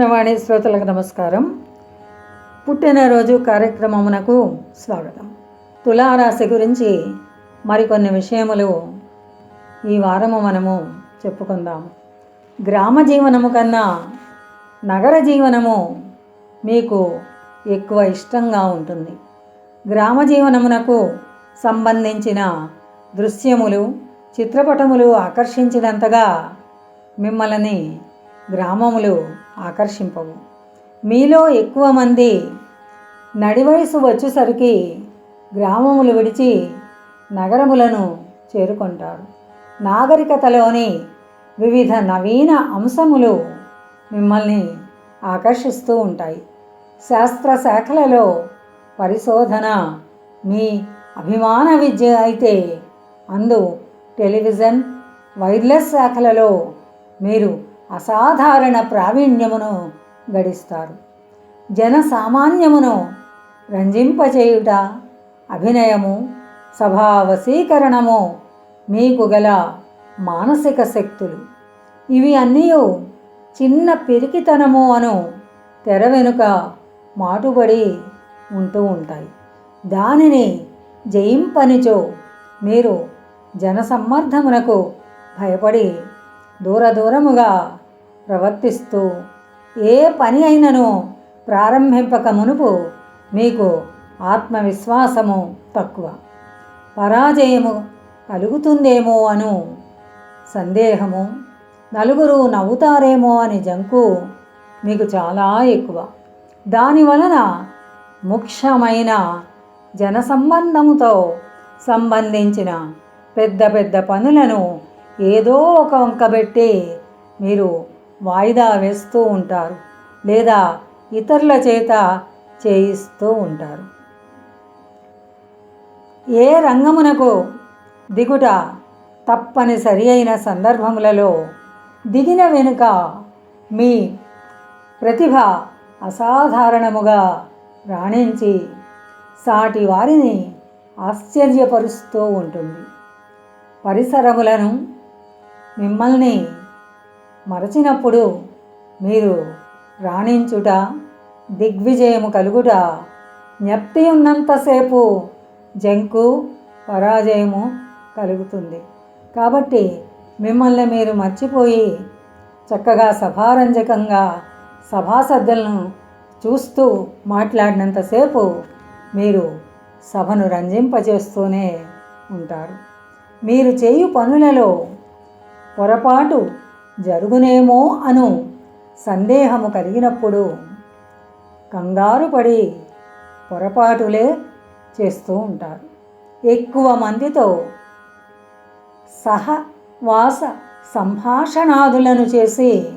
మోహనవాణి శ్రోతలకు నమస్కారం. పుట్టినరోజు కార్యక్రమమునకు స్వాగతం. తులారాశి గురించి మరికొన్ని విషయములు ఈ వారము మనము చెప్పుకుందాము. గ్రామ జీవనము కన్నా నగర జీవనము మీకు ఎక్కువ ఇష్టంగా ఉంటుంది. గ్రామ జీవనమునకు సంబంధించిన దృశ్యములు చిత్రపటములు ఆకర్షించినంతగా మిమ్మల్ని గ్రామములు ఆకర్షింపవు. మీలో ఎక్కువ మంది నడి వయసు వచ్చేసరికి గ్రామములు విడిచి నగరములను చేరుకుంటారు. నాగరికతలోని వివిధ నవీన అంశములు మిమ్మల్ని ఆకర్షిస్తూ ఉంటాయి. శాస్త్ర శాఖలలో పరిశోధన మీ అభిమాన విద్య అయితే అందు టెలివిజన్ వైర్లెస్ శాఖలలో మీరు అసాధారణ ప్రావీణ్యమును గడిస్తారు. జన సామాన్యమును రంజింపచేయుట అభినయము సభావశీకరణము మీకు గల మానసిక శక్తులు. ఇవి అన్నీ చిన్న పిరికితనము అను తెర వెనుక మాటుబడి ఉంటూ ఉంటాయి. దానిని జయింపనిచో మీరు జనసమ్మర్ధమునకు భయపడి దూర దూరముగా ప్రవర్తిస్తూ ఏ పని అయినను ప్రారంభింపక మునుపు మీకు ఆత్మవిశ్వాసము తక్కువ. పరాజయము కలుగుతుందేమో అను సందేహము నలుగురు నవ్వుతారేమో అని జంకు మీకు చాలా ఎక్కువ. దానివలన ముఖ్యమైన జన సంబంధముతో సంబంధించిన పెద్ద పెద్ద పనులను ఏదో ఒక వంకబెట్టి మీరు వాయిదా వేస్తూ ఉంటారు లేదా ఇతరుల చేత చేయిస్తూ ఉంటారు. ఏ రంగమునకు దిగుట తప్పనిసరి అయిన సందర్భములలో దిగిన వెనుక మీ ప్రతిభ అసాధారణముగా రాణించి సాటి వారిని ఆశ్చర్యపరుస్తూ ఉంటుంది. పరిసరములను మిమ్మల్ని మరచినప్పుడు మీరు రాణించుట దిగ్విజయము కలుగుట జ్ఞప్తి ఉన్నంతసేపు జంకు పరాజయము కలుగుతుంది. కాబట్టి మిమ్మల్ని మీరు మర్చిపోయి చక్కగా సభారంజకంగా సభాసద్దులను చూస్తూ మాట్లాడినంతసేపు మీరు సభను రంజింపచేస్తూనే ఉంటారు. మీరు చేయు పనులలో పొరపాటు జరుగునేమో అను సందేహము కలిగినప్పుడు కంగారు పడి పొరపాటులే చేస్తూ ఉంటారు. ఎక్కువ మందితో సహవాస సంభాషణాదులను చేసి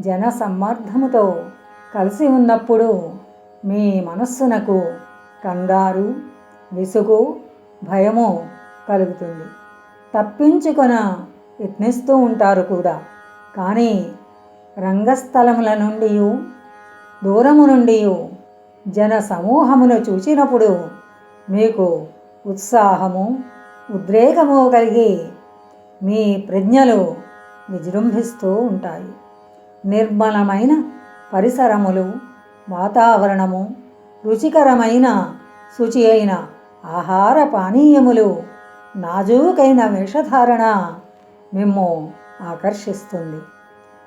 జన సమ్మర్ధముతో కలిసి ఉన్నప్పుడు మీ మనస్సునకు కంగారు విసుగు భయము కలుగుతుంది. తప్పించుకొన యత్నిస్తూ ఉంటారు కూడా. కానీ రంగస్థలముల నుండి దూరము నుండి జన సమూహమును చూచినప్పుడు మీకు ఉత్సాహము ఉద్రేకము కలిగి మీ ప్రజ్ఞలు విజృంభిస్తూ ఉంటాయి. నిర్మలమైన పరిసరములు వాతావరణము రుచికరమైన శుచి అయిన ఆహార పానీయములు నాజూకైన వేషధారణ మిమ్ము ఆకర్షిస్తుంది.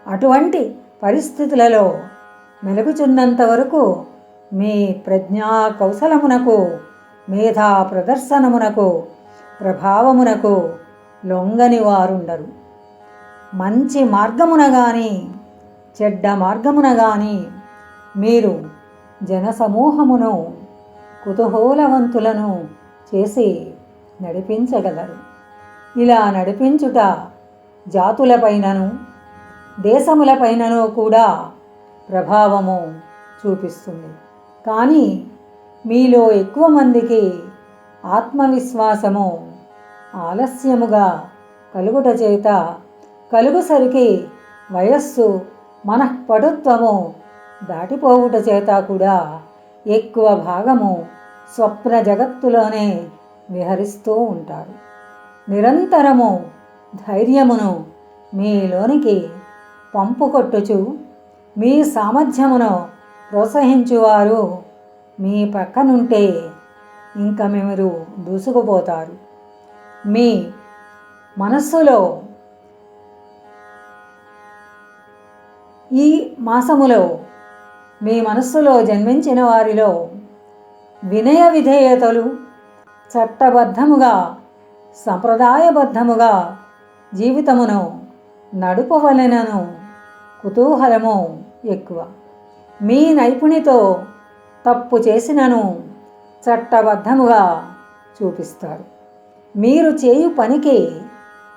అటువంటి పరిస్థితులలో మెలుగుచున్నంత వరకు మీ ప్రజ్ఞా కౌశలమునకు మేధా ప్రదర్శనమునకు ప్రభావమునకు లొంగని వారుండరు. మంచి మార్గమున కానీ చెడ్డ మార్గమున కానీ మీరు జనసమూహమును కుతూహలవంతులను చేసి నడిపించగలరు. ఇలా నడిపించుట జాతులపైనను దేశములపైనను కూడా ప్రభావము చూపిస్తుంది. కానీ మీలో ఎక్కువ మందికి ఆత్మవిశ్వాసము ఆలస్యముగా కలుగుట చేత కలుగుసరికి వయస్సు మనఃపటుత్వము దాటిపోవుట చేత కూడా ఎక్కువ భాగము స్వప్న జగత్తులోనే విహరిస్తూ ఉంటారు. నిరంతరము ధైర్యమును మీలోనికి పంపుకొట్టుచు మీ సామర్థ్యమును ప్రోత్సహించువారు మీ పక్కనుంటే ఇంకా మీరు దూసుకుపోతారు. మీ మనస్సులో ఈ మాసములో మీ మనస్సులో జన్మించిన వారిలో వినయ విధేయతలు చట్టబద్ధముగా సంప్రదాయబద్ధముగా జీవితమును నడుపవలెనను కుతూహలము ఎక్కువ. మీ నైపుణితో తప్పు చేసినను చట్టబద్ధముగా చూపిస్తారు. మీరు చేయు పనికి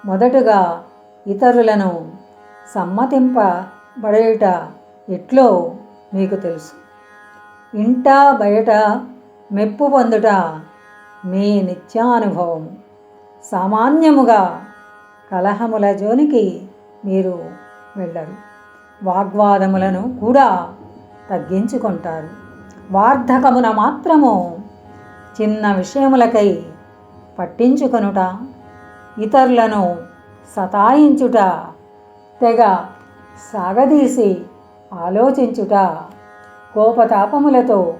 మొదటగా ఇతరులను సమ్మతింపబడేట ఎట్లో మీకు తెలుసు. ఇంట బయట మెప్పు పొందుట మీ నిత్యానుభవం సామాన్యముగా కలహముల జోనికి మీరు వెళ్ళరు. వాగ్వాదములను కూడా తగ్గించుకుంటారు. వార్ధకమున మాత్రము చిన్న విషయములకై పట్టించుకొనుట ఇతరులను సతాయించుట తెగ సాగదీసి ఆలోచించుట కోపతాపములతో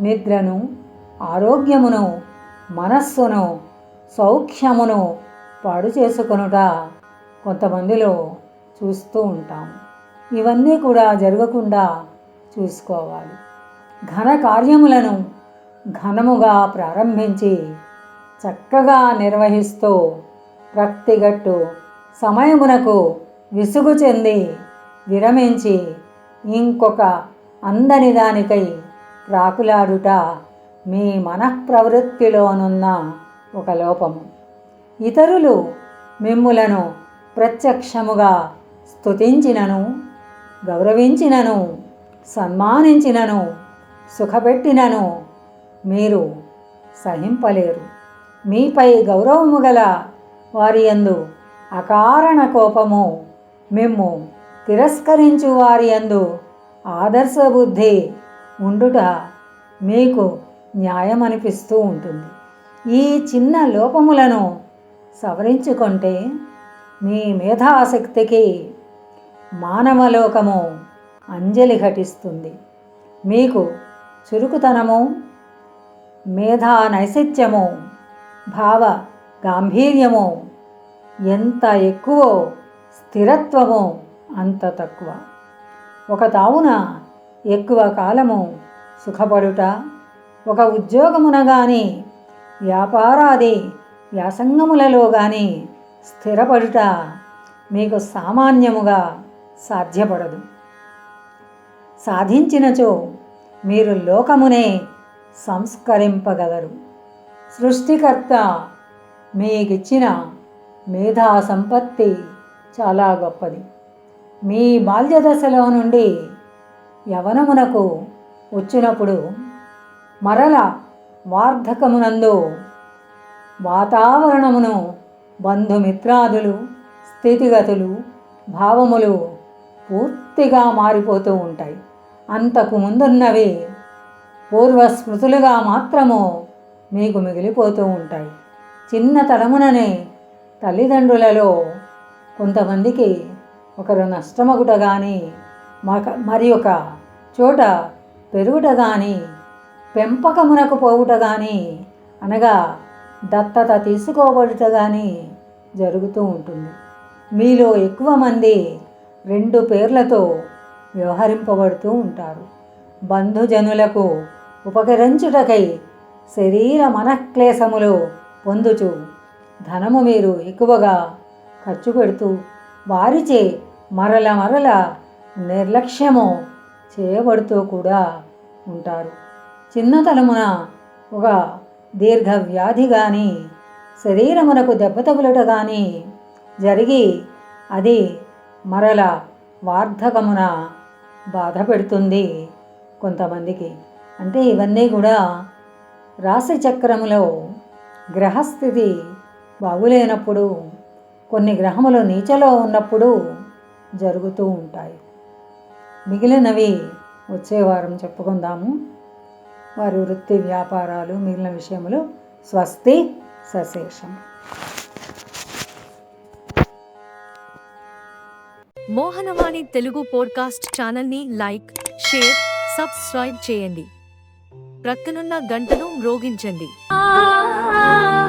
నిద్రను ఆరోగ్యమును మనస్సును సౌఖ్యమును పాడు చేసుకొనుట కొంతమందిలో చూస్తూ ఉంటాం. ఇవన్నీ కూడా జరగకుండా చూసుకోవాలి. ఘన కార్యములను ఘనముగా ప్రారంభించి చక్కగా నిర్వహిస్తూ ప్రక్తిగట్టు సమయమునకు విసుగు చెంది విరమించి ఇంకొక అందని దానికై ప్రాకులాడుట మీ మనఃప్రవృత్తిలోనున్న ఒక లోపము. ఇతరులు మిమ్ములను ప్రత్యక్షముగా స్తుతించినను గౌరవించినను సన్మానించినను సుఖపెట్టినను మీరు సహింపలేరు. మీపై గౌరవము గల వారి యందు అకారణ కోపము మిమ్ము తిరస్కరించు వారి యందు ఆదర్శ బుద్ధి ఉండుట మీకు న్యాయమనిపిస్తూ ఉంటుంది. ఈ చిన్న లోపములను సవరించుకుంటే మీ మేధాశక్తికి మానవలోకము అంజలి ఘటిస్తుంది. మీకు చురుకుతనము మేధా నైసిత్యము భావ గాంభీర్యము ఎంత ఎక్కువో స్థిరత్వము అంత తక్కువ. ఒక తావున ఎక్కువ కాలము సుఖపడుట ఒక ఉద్యోగమున కానీ వ్యాపారాది వ్యాసంగములలో కానీ స్థిరపడుట మీకు సామాన్యముగా సాధ్యపడదు. సాధించినచో మీరు లోకమునే సంస్కరింపగలరు. సృష్టికర్త మీకిచ్చిన మేధా సంపత్తి చాలా గొప్పది. మీ బాల్య దశలో నుండి యవనమునకు వచ్చినప్పుడు మరల వార్ధకమునందు వాతావరణమును బంధుమిత్రాదులు స్థితిగతులు భావములు పూర్తిగా మారిపోతూ ఉంటాయి. అంతకు ముందున్నవి పూర్వస్మృతులుగా మాత్రము మీకు మిగిలిపోతూ ఉంటాయి. చిన్నతనముననే తల్లిదండ్రులలో కొంతమందికి ఒకరు నష్టమగుట కానీ మరి ఒక చోట పెరుగుట కానీ పెంపకమునకు పోవుట కానీ అనగా దత్తత తీసుకోబడుటగానే జరుగుతూ ఉంటుంది. మీలో ఎక్కువ మంది రెండు పేర్లతో వ్యవహరింపబడుతూ ఉంటారు. బంధుజనులకు ఉపకరించుటకై శరీర మనక్లేశములు పొందుచు ధనము మీరు ఎక్కువగా ఖర్చు పెడుతూ వారిచే మరల మరల నిర్లక్ష్యము చేయబడుతూ కూడా ఉంటారు. చిన్నతనమున ఒక దీర్ఘ వ్యాధి కానీ శరీరమునకు దెబ్బ తగులట కానీ జరిగి అది మరల వార్ధకమున బాధ పెడుతుంది కొంతమందికి. అంటే ఇవన్నీ కూడా రాశి చక్రములో గ్రహస్థితి బాగులేనప్పుడు కొన్ని గ్రహములు నీచలో ఉన్నప్పుడు జరుగుతూ ఉంటాయి. మిగిలినవి వచ్చే వారం చెప్పుకుందాము. వారి వృత్తి వ్యాపారాలు మిగిలిన విషయములు స్వస్తి సశేషం. మోహనవాణి తెలుగు పోడ్కాస్ట్ ఛానల్ని లైక్ షేర్ సబ్స్క్రైబ్ చేయండి. ప్రక్కనున్న గంటను మ్రోగించండి. ఆ